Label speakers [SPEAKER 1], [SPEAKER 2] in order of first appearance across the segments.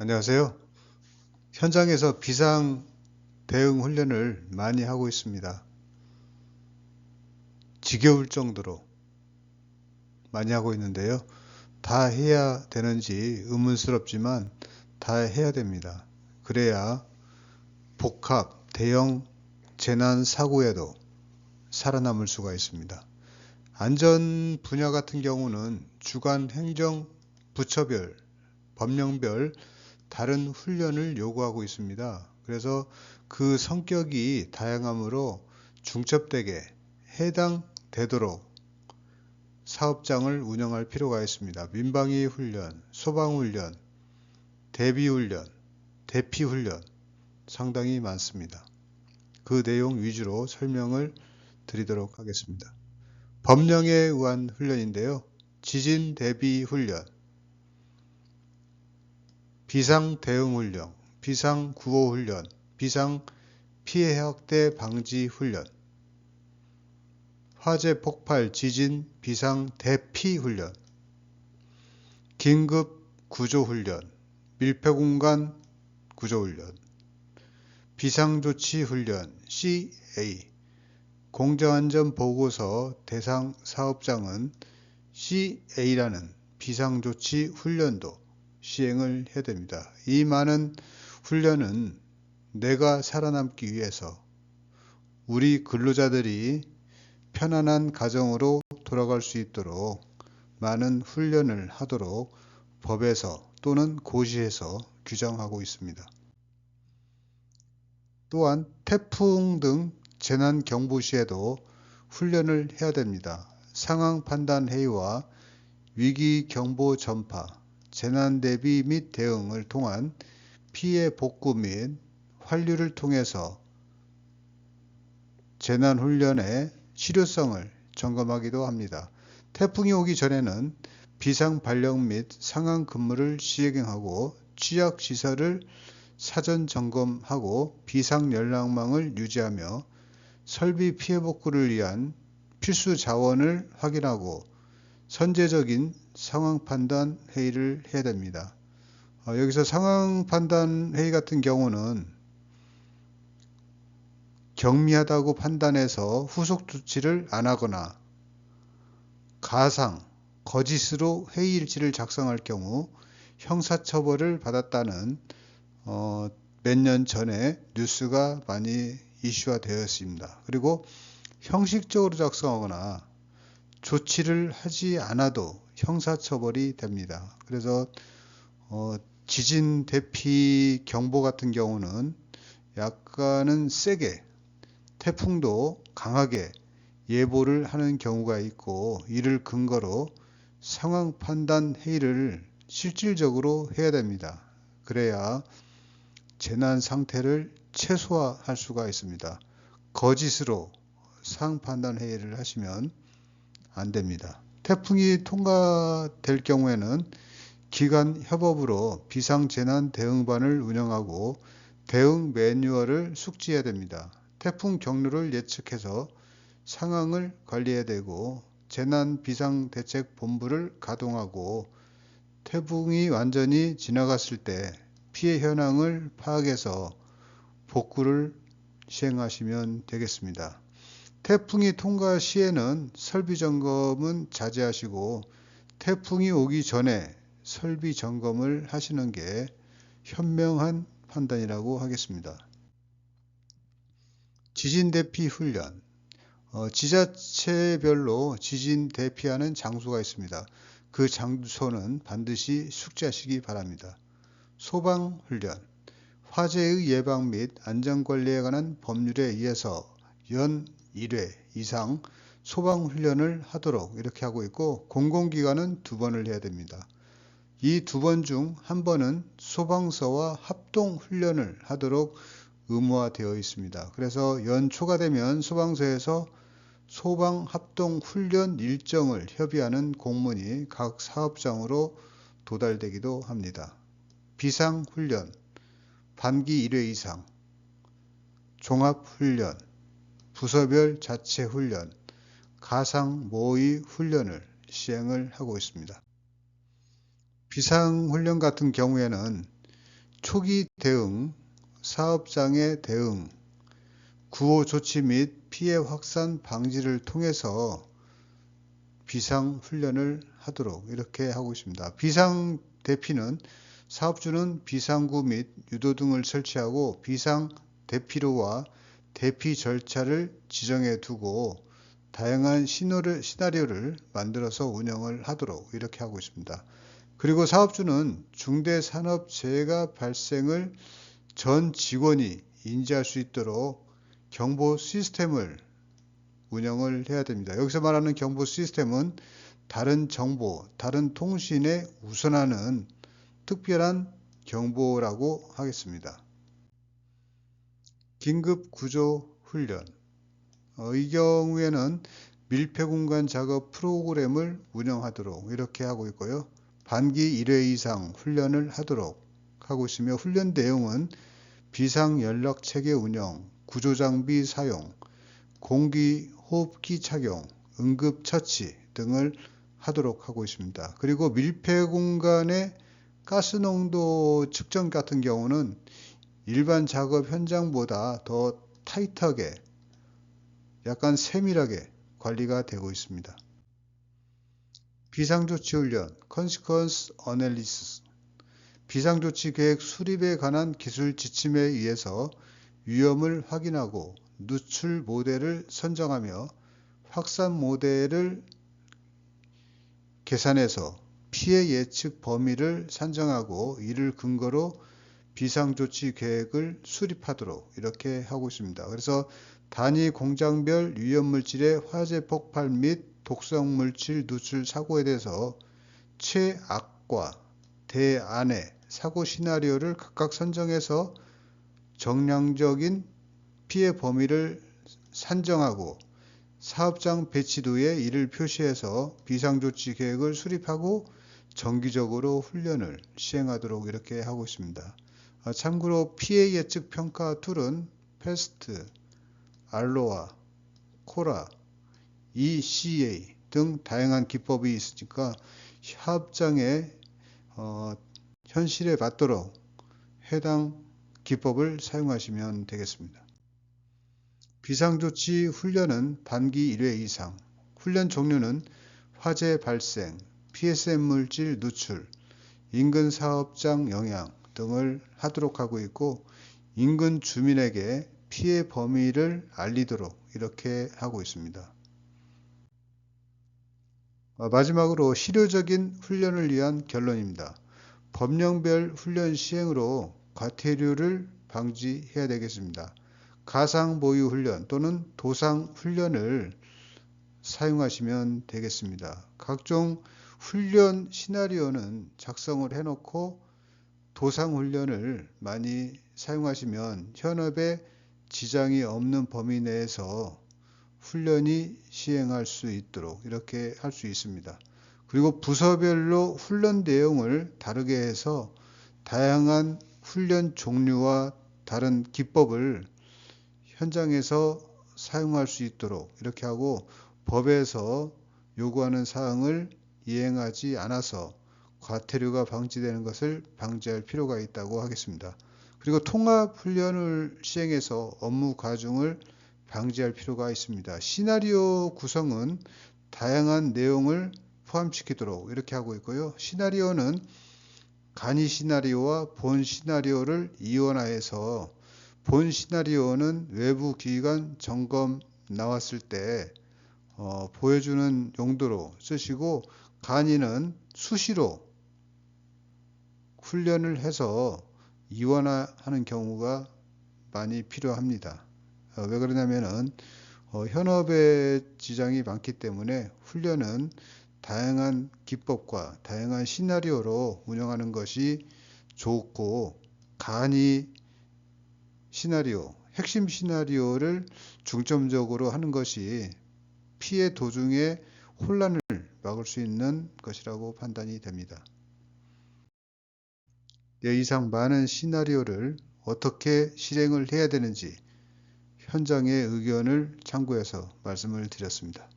[SPEAKER 1] 안녕하세요. 현장에서 비상 대응 훈련을 많이 하고 있습니다. 지겨울 정도로 많이 하고 있는데요. 다 해야 되는지 의문스럽지만 다 해야 됩니다. 그래야 복합 대형 재난 사고에도 살아남을 수가 있습니다. 안전 분야 같은 경우는 주간 행정 부처별, 법령별 다른 훈련을 요구하고 있습니다. 그래서 그 성격이 다양하므로 중첩되게 해당되도록 사업장을 운영할 필요가 있습니다. 민방위 훈련, 소방 훈련, 대비 훈련, 대피 훈련 상당히 많습니다. 그 내용 위주로 설명을 드리도록 하겠습니다. 법령에 의한 훈련인데요. 지진 대비 훈련, 비상 대응 훈련, 비상 구호 훈련, 비상 피해 확대 방지 훈련, 화재 폭발 지진 비상 대피 훈련, 긴급 구조 훈련, 밀폐 공간 구조 훈련, 비상 조치 훈련 CA, 공정안전 보고서 대상 사업장은 CA라는 비상조치 훈련도 시행을 해야 됩니다. 이 많은 훈련은 내가 살아남기 위해서 우리 근로자들이 편안한 가정으로 돌아갈 수 있도록 많은 훈련을 하도록 법에서 또는 고시에서 규정하고 있습니다. 또한 태풍 등 재난 경보 시에도 훈련을 해야 됩니다. 상황 판단 회의와 위기 경보 전파, 재난 대비 및 대응을 통한 피해 복구 및 환류를 통해서 재난 훈련의 실효성을 점검하기도 합니다. 태풍이 오기 전에는 비상 발령 및 상황 근무를 시행하고 취약 시설을 사전 점검하고 비상 연락망을 유지하며 설비 피해 복구를 위한 필수 자원을 확인하고 선제적인 상황 판단 회의를 해야 됩니다. 어, 여기서 상황 판단 회의 같은 경우는 경미하다고 판단해서 후속 조치를 안 하거나 가상, 거짓으로 회의 일지를 작성할 경우 형사처벌을 받았다는 어, 몇 년 전에 뉴스가 많이 이슈화 되었습니다. 그리고 형식적으로 작성하거나 조치를 하지 않아도 형사처벌이 됩니다. 그래서 어, 지진 대피 경보 같은 경우는 약간은 세게 태풍도 강하게 예보를 하는 경우가 있고 이를 근거로 상황 판단 회의를 실질적으로 해야 됩니다. 그래야 재난 상태를 최소화할 수가 있습니다. 거짓으로 상황 판단 회의를 하시면 안 됩니다. 태풍이 통과될 경우에는 기관 협업으로 비상재난 대응반을 운영하고 대응 매뉴얼을 숙지해야 됩니다. 태풍 경로를 예측해서 상황을 관리해야 되고 재난 비상 대책 본부를 가동하고 태풍이 완전히 지나갔을 때 피해 현황을 파악해서 복구를 시행하시면 되겠습니다. 태풍이 통과 시에는 설비 점검은 자제하시고 태풍이 오기 전에 설비 점검을 하시는 게 현명한 판단이라고 하겠습니다. 지진 대피 훈련 어, 지자체별로 지진 대피하는 장소가 있습니다. 그 장소는 반드시 숙지하시기 바랍니다. 소방 훈련 화재의 예방 및 안전관리에 관한 법률에 의해서 연 1회 이상 소방 훈련을 하도록 이렇게 하고 있고 공공기관은 두 번을 해야 됩니다. 이 두 번 중 한 번은 소방서와 합동 훈련을 하도록 의무화되어 있습니다. 그래서 연초가 되면 소방서에서 소방 합동 훈련 일정을 협의하는 공문이 각 사업장으로 도달되기도 합니다. 비상 훈련, 반기 1회 이상, 종합 훈련, 부서별 자체 훈련, 가상 모의 훈련을 시행을 하고 있습니다. 비상 훈련 같은 경우에는 초기 대응, 사업장의 대응, 구호 조치 및 피해 확산 방지를 통해서 비상 훈련을 하도록 이렇게 하고 있습니다. 비상 대피는 사업주는 비상구 및 유도 등을 설치하고 비상 대피로와 대피 절차를 지정해 두고 다양한 시노를, 시나리오를 만들어서 운영을 하도록 이렇게 하고 있습니다. 그리고 사업주는 중대산업재해가 발생을 전 직원이 인지할 수 있도록 경보 시스템을 운영을 해야 됩니다. 여기서 말하는 경보 시스템은 다른 정보, 다른 통신에 우선하는 특별한 경보라고 하겠습니다. 긴급 구조 훈련. 어, 이 경우에는 밀폐 공간 작업 프로그램을 운영하도록 이렇게 하고 있고요. 반기 1회 이상 훈련을 하도록 하고 있으며 훈련 내용은 비상 연락 체계 운영, 구조 장비 사용, 공기 호흡기 착용, 응급 처치 등을 하도록 하고 있습니다. 그리고 밀폐 공간의 가스 농도 측정 같은 경우는 일반 작업 현장보다 더 타이트하게 약간 세밀하게 관리가 되고 있습니다. 비상조치 훈련, Consequence Analysis 비상조치 계획 수립에 관한 기술 지침에 의해서 위험을 확인하고 누출 모델을 선정하며 확산 모델을 계산해서 피해 예측 범위를 산정하고 이를 근거로 비상조치 계획을 수립하도록 이렇게 하고 있습니다. 그래서 단위 공장별 위험물질의 화재 폭발 및 독성 물질 누출 사고에 대해서 최악과 대안의 사고 시나리오를 각각 선정해서 정량적인 피해 범위를 산정하고 사업장 배치도에 이를 표시해서 비상조치 계획을 수립하고 정기적으로 훈련을 시행하도록 이렇게 하고 있습니다. 아, 참고로 피해 예측 평가 툴은 패스트, 알로아, 코라, ECA 등 다양한 기법이 있으니까 사업장의 어, 현실에 맞도록 해당 기법을 사용하시면 되겠습니다. 비상조치 훈련은 단기 1회 이상, 훈련 종류는 화재 발생, PSM 물질 누출, 인근 사업장 영향 등을 하도록 하고 있고 인근 주민에게 피해 범위를 알리도록 이렇게 하고 있습니다. 어, 마지막으로 실효적인 훈련을 위한 결론입니다. 법령별 훈련 시행으로 과태료를 방지해야 되겠습니다. 가상 보유 훈련 또는 도상 훈련을 사용하시면 되겠습니다. 각종 훈련 시나리오는 작성을 해놓고 도상 훈련을 많이 사용하시면 현업에 지장이 없는 범위 내에서 훈련이 시행할 수 있도록 이렇게 할 수 있습니다. 그리고 부서별로 훈련 내용을 다르게 해서 다양한 훈련 종류와 다른 기법을 현장에서 사용할 수 있도록 이렇게 하고 법에서 요구하는 사항을 이행하지 않아서 과태료가 방지되는 것을 방지할 필요가 있다고 하겠습니다. 그리고 통합 훈련을 시행해서 업무 과중을 방지할 필요가 있습니다. 시나리오 구성은 다양한 내용을 포함시키도록 이렇게 하고 있고요. 시나리오는 간이 시나리오와 본 시나리오를 이원화해서 본 시나리오는 외부 기관 점검 나왔을 때 어, 보여주는 용도로 쓰시고 간이는 수시로 훈련을 해서 이원화하는 경우가 많이 필요합니다. 어, 왜 그러냐면은 어, 현업에 지장이 많기 때문에 훈련은 다양한 기법과 다양한 시나리오로 운영하는 것이 좋고 간이 시나리오, 핵심 시나리오를 중점적으로 하는 것이 피해 도중에 혼란을 막을 수 있는 것이라고 판단이 됩니다. 네, 이상 많은 시나리오를 어떻게 실행을 해야 되는지 현장의 의견을 참고해서 말씀을 드렸습니다.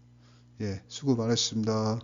[SPEAKER 1] 예, 수고 많으셨습니다.